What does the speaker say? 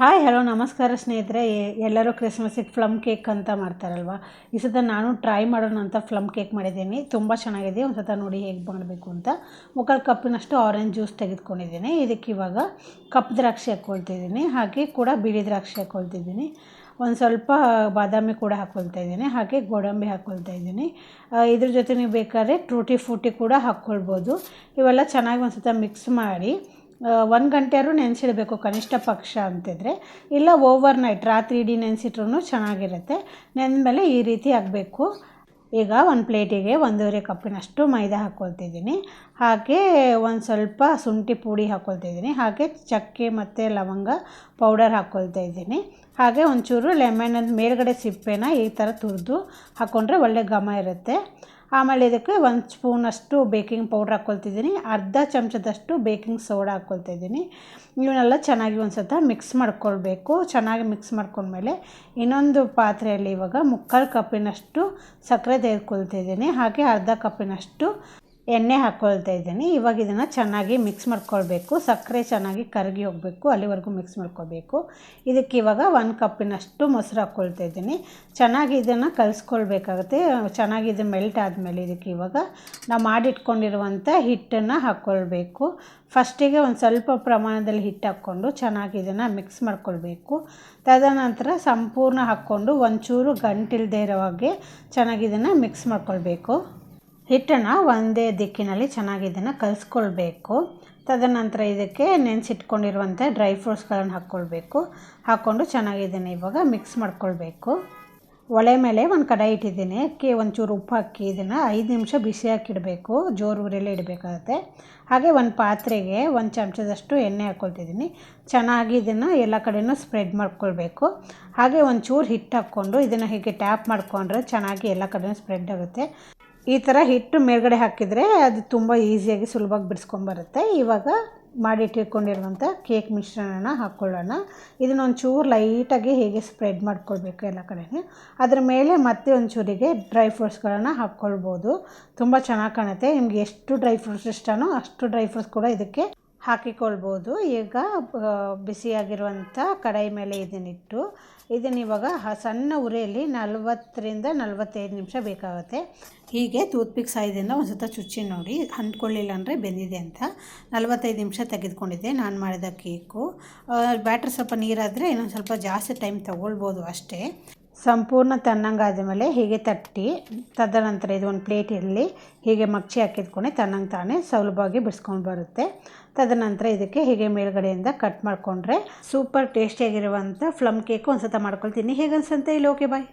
Hi hello ನಮಸ್ಕಾರ ಸ್ನೇಹಿತರೆ. ಎಲ್ಲರೂ ಕ್ರಿಸ್ಮಸ್ಸಿಗೆ ಫ್ಲಮ್ ಕೇಕ್ ಅಂತ ಮಾಡ್ತಾರಲ್ವ? ಈ ಸತ ನಾನು ಟ್ರೈ ಮಾಡೋಣ ಅಂತ ಫ್ಲಮ್ ಕೇಕ್ ಮಾಡಿದ್ದೀನಿ. ತುಂಬ ಚೆನ್ನಾಗಿದೆ. ಒಂದು ಸತ ನೋಡಿ ಹೇಗೆ ಮಾಡಬೇಕು ಅಂತ. ಮುಕ್ಕಾಲು ಕಪ್ಪಿನಷ್ಟು ಆರೆಂಜ್ ಜ್ಯೂಸ್ ತೆಗೆದುಕೊಂಡಿದ್ದೀನಿ. ಇದಕ್ಕೆ ಇವಾಗ ಕಪ್ ದ್ರಾಕ್ಷಿ ಹಾಕ್ಕೊಳ್ತಿದ್ದೀನಿ ಹಾಗೆ ಕೂಡ ಬಿಳಿ ದ್ರಾಕ್ಷಿ ಹಾಕ್ಕೊಳ್ತಿದ್ದೀನಿ ಒಂದು ಸ್ವಲ್ಪ ಬಾದಾಮಿ ಕೂಡ ಹಾಕ್ಕೊಳ್ತಾ ಇದ್ದೀನಿ. ಹಾಗೆ ಗೋಡಂಬಿ ಹಾಕ್ಕೊಳ್ತಾ ಇದ್ದೀನಿ. ಇದ್ರ ಜೊತೆ ನೀವು ಬೇಕಾದ್ರೆ ಟ್ರೂಟಿ ಫ್ರೂಟಿ ಕೂಡ ಹಾಕ್ಕೊಳ್ಬೋದು ಇವೆಲ್ಲ ಚೆನ್ನಾಗಿ ಒಂದು ಸತ ಮಿಕ್ಸ್ ಮಾಡಿ ಒಂದು ಗಂಟೆಯಾದ್ರೂ ನೆನೆಸಿಡಬೇಕು ಕನಿಷ್ಠ ಪಕ್ಷ ಅಂತಿದ್ರೆ. ಇಲ್ಲ ಓವರ್ ನೈಟ್ ರಾತ್ರಿ ಇಡೀ ನೆನೆಸಿಟ್ರೂ ಚೆನ್ನಾಗಿರುತ್ತೆ. ನೆನೆದ್ಮೇಲೆ ಈ ರೀತಿ ಆಗಬೇಕು. ಈಗ ಒಂದು ಪ್ಲೇಟಿಗೆ ಒಂದೂವರೆ ಕಪ್ಪಿನಷ್ಟು ಮೈದಾ ಹಾಕ್ಕೊಳ್ತಿದ್ದೀನಿ ಹಾಗೆ ಒಂದು ಸ್ವಲ್ಪ ಶುಂಠಿ ಪುಡಿ ಹಾಕ್ಕೊಳ್ತಿದ್ದೀನಿ ಹಾಗೆ ಚಕ್ಕೆ ಮತ್ತು ಲವಂಗ ಪೌಡರ್ ಹಾಕ್ಕೊಳ್ತಾ ಇದ್ದೀನಿ ಹಾಗೆ ಒಂಚೂರು ಲೆಮನ್ ಮೇಲ್ಗಡೆ ಸಿಪ್ಪೆನ ಈ ಥರ ತುರಿದು ಹಾಕ್ಕೊಂಡ್ರೆ ಒಳ್ಳೆ ಘಮ ಇರುತ್ತೆ. ಆಮೇಲೆ ಇದಕ್ಕೆ ಒಂದು ಸ್ಪೂನಷ್ಟು ಬೇಕಿಂಗ್ ಪೌಡ್ರ್ ಹಾಕ್ಕೊಳ್ತಿದ್ದೀನಿ. ಅರ್ಧ ಚಮಚದಷ್ಟು ಬೇಕಿಂಗ್ ಸೋಡಾ ಹಾಕ್ಕೊಳ್ತಿದ್ದೀನಿ. ಇವನ್ನೆಲ್ಲ ಚೆನ್ನಾಗಿ ಒಂದು ಸತ ಮಿಕ್ಸ್ ಮಾಡ್ಕೊಳ್ಬೇಕು. ಚೆನ್ನಾಗಿ ಮಿಕ್ಸ್ ಮಾಡ್ಕೊಂಡ್ಮೇಲೆ ಇನ್ನೊಂದು ಪಾತ್ರೆಯಲ್ಲಿ ಇವಾಗ ಮುಕ್ಕಾಲು ಕಪ್ಪಿನಷ್ಟು ಸಕ್ಕರೆ ತೆಗೆದುಕೊಳ್ತಿದ್ದೀನಿ. ಹಾಗೆ ಅರ್ಧ ಕಪ್ಪಿನಷ್ಟು ಎಣ್ಣೆ ಹಾಕ್ಕೊಳ್ತಾ ಇದ್ದೀನಿ. ಇವಾಗ ಇದನ್ನು ಚೆನ್ನಾಗಿ ಮಿಕ್ಸ್ ಮಾಡ್ಕೊಳ್ಬೇಕು. ಸಕ್ಕರೆ ಚೆನ್ನಾಗಿ ಕರಗಿ ಹೋಗಬೇಕು. ಅಲ್ಲಿವರೆಗೂ ಮಿಕ್ಸ್ ಮಾಡ್ಕೊಳ್ಬೇಕು. ಇದಕ್ಕೆ ಇವಾಗ ಒಂದು ಕಪ್ಪಿನಷ್ಟು ಮೊಸರು ಹಾಕ್ಕೊಳ್ತಾ ಇದ್ದೀನಿ. ಚೆನ್ನಾಗಿ ಇದನ್ನು ಕಲಿಸ್ಕೊಳ್ಬೇಕಾಗುತ್ತೆ. ಚೆನ್ನಾಗಿ ಇದು ಮೆಲ್ಟ್ ಆದಮೇಲೆ ಇದಕ್ಕೆ ಇವಾಗ ನಾವು ಮಾಡಿಟ್ಕೊಂಡಿರುವಂಥ ಹಿಟ್ಟನ್ನು ಹಾಕ್ಕೊಳ್ಬೇಕು ಫಸ್ಟಿಗೆ ಒಂದು ಸ್ವಲ್ಪ ಪ್ರಮಾಣದಲ್ಲಿ ಹಿಟ್ಟು ಹಾಕ್ಕೊಂಡು ಚೆನ್ನಾಗಿ ಇದನ್ನು ಮಿಕ್ಸ್ ಮಾಡ್ಕೊಳ್ಬೇಕು. ತದನಂತರ ಸಂಪೂರ್ಣ ಹಾಕ್ಕೊಂಡು ಒಂಚೂರು ಗಂಟಿಲ್ದೇ ಇರೋ ಹಾಗೆ ಚೆನ್ನಾಗಿ ಇದನ್ನು ಮಿಕ್ಸ್ ಮಾಡ್ಕೊಳ್ಬೇಕು. ಹಿಟ್ಟನ್ನು ಒಂದೇ ದಿಕ್ಕಿನಲ್ಲಿ ಚೆನ್ನಾಗಿ ಇದನ್ನು ಕಲಿಸ್ಕೊಳ್ಬೇಕು. ತದನಂತರ ಇದಕ್ಕೆ ನೆನೆಸಿಟ್ಕೊಂಡಿರುವಂಥ ಡ್ರೈ ಫ್ರೂಟ್ಸ್ಗಳನ್ನು ಹಾಕ್ಕೊಳ್ಬೇಕು. ಹಾಕ್ಕೊಂಡು ಚೆನ್ನಾಗಿ ಇದನ್ನು ಇವಾಗ ಮಿಕ್ಸ್ ಮಾಡ್ಕೊಳ್ಬೇಕು. ಒಲೆ ಮೇಲೆ ಒಂದು ಕಡಾಯಿ ಇಟ್ಟಿದ್ದೀನಿ. ಅಕ್ಕಿ ಒಂಚೂರು ಉಪ್ಪು ಹಾಕಿ ಇದನ್ನು ಐದು ನಿಮಿಷ ಬಿಸಿ ಹಾಕಿಡಬೇಕು ಜೋರು ಉರಿಯಲ್ಲೇ ಇಡಬೇಕಾಗುತ್ತೆ. ಹಾಗೆ ಒಂದು ಪಾತ್ರೆಗೆ ಒಂದು ಚಮಚದಷ್ಟು ಎಣ್ಣೆ ಹಾಕ್ಕೊಳ್ತಿದ್ದೀನಿ ಚೆನ್ನಾಗಿ ಇದನ್ನು ಎಲ್ಲ ಕಡೆಯೂ ಸ್ಪ್ರೆಡ್ ಮಾಡ್ಕೊಳ್ಬೇಕು. ಹಾಗೆ ಒಂಚೂರು ಹಿಟ್ಟು ಹಾಕ್ಕೊಂಡು ಇದನ್ನು ಹೀಗೆ ಟ್ಯಾಪ್ ಮಾಡಿಕೊಂಡ್ರೆ ಚೆನ್ನಾಗಿ ಎಲ್ಲ ಕಡೆಯೂ ಸ್ಪ್ರೆಡ್ ಆಗುತ್ತೆ. ಈ ಥರ ಹಿಟ್ಟು ಮೇಲ್ಗಡೆ ಹಾಕಿದರೆ ಅದು ತುಂಬ ಈಸಿಯಾಗಿ ಸುಲಭವಾಗಿ ಬಿಡಿಸ್ಕೊಂಬರುತ್ತೆ ಇವಾಗ ಮಾಡಿಟ್ಟಿಟ್ಕೊಂಡಿರುವಂಥ ಕೇಕ್ ಮಿಶ್ರಣನ ಹಾಕ್ಕೊಳ್ಳೋಣ ಇದನ್ನ ಒಂಚೂರು ಲೈಟಾಗಿ ಹೇಗೆ ಸ್ಪ್ರೆಡ್ ಮಾಡ್ಕೊಳ್ಬೇಕು ಎಲ್ಲ ಕಡೆಗೆ ಅದರ ಮೇಲೆ ಮತ್ತೆ ಒಂಚೂರಿಗೆ ಡ್ರೈ ಫ್ರೂಟ್ಸ್ಗಳನ್ನು ಹಾಕ್ಕೊಳ್ಬೋದು ತುಂಬ ಚೆನ್ನಾಗಿ ಕಾಣುತ್ತೆ. ನಿಮ್ಗೆ ಎಷ್ಟು ಡ್ರೈ ಫ್ರೂಟ್ಸ್ ಇಷ್ಟನೋ ಅಷ್ಟು ಡ್ರೈ ಫ್ರೂಟ್ಸ್ ಕೂಡ ಇದಕ್ಕೆ ಹಾಕಿಕೊಳ್ಬೋದು. ಈಗ ಬಿಸಿಯಾಗಿರುವಂಥ ಕಡಾಯಿ ಮೇಲೆ ಇದನ್ನಿಟ್ಟು, ಇದನ್ನ ಇವಾಗ ಸಣ್ಣ ಉರಿಯಲ್ಲಿ ನಲವತ್ತರಿಂದ ನಲವತ್ತೈದು ನಿಮಿಷ ಬೇಕಾಗುತ್ತೆ. ಹೀಗೆ ಟೂತ್ಪಿಕ್ ಆಯ್ದಿಂದ ಒಂದು ಸುತ್ತ ಚುಚ್ಚಿ ನೋಡಿ, ಅಂಟ್ಕೊಳ್ಳಿಲ್ಲ ಅಂದರೆ ಬೆಂದಿದೆ ಅಂತ. ನಲ್ವತ್ತೈದು ನಿಮಿಷ ತೆಗೆದುಕೊಂಡಿದ್ದೆ ನಾನು ಮಾಡಿದ ಕೇಕು. ಬ್ಯಾಟ್ರ್ ಸ್ವಲ್ಪ ನೀರಾದರೆ ಇನ್ನೊಂದು ಸ್ವಲ್ಪ ಜಾಸ್ತಿ ಟೈಮ್ ತಗೊಳ್ಬೋದು ಅಷ್ಟೇ. ಸಂಪೂರ್ಣ ತನ್ನಂಗಾದ ಮೇಲೆ ಹೀಗೆ ತಟ್ಟಿ, ತದನಂತರ ಇದು ಒಂದು ಪ್ಲೇಟ್ ಇರಲಿ, ಹೀಗೆ ಮಗ್ಚಿ ಹಾಕಿದ್ಕೊಂಡು ತನ್ನಂಗೆ ತಾನೇ ಸೌಲಭ್ಯವಾಗಿ ಬಿಡಿಸ್ಕೊಂಡು ಬರುತ್ತೆ. ತದನಂತರ ಇದಕ್ಕೆ ಹೀಗೆ ಮೇಲ್ಗಡೆಯಿಂದ ಕಟ್ ಮಾಡಿಕೊಂಡ್ರೆ ಸೂಪರ್ ಟೇಸ್ಟಿಯಾಗಿರುವಂಥ ಫ್ಲಮ್ ಕೇಕು ಒಂದು ಸತ ಮಾಡ್ಕೊಳ್ತೀನಿ. ಹೇಗೆ ಅನ್ಸಂತೆ ಇಲ್ಲಿ ಓಕೆ ಬಾಯ್?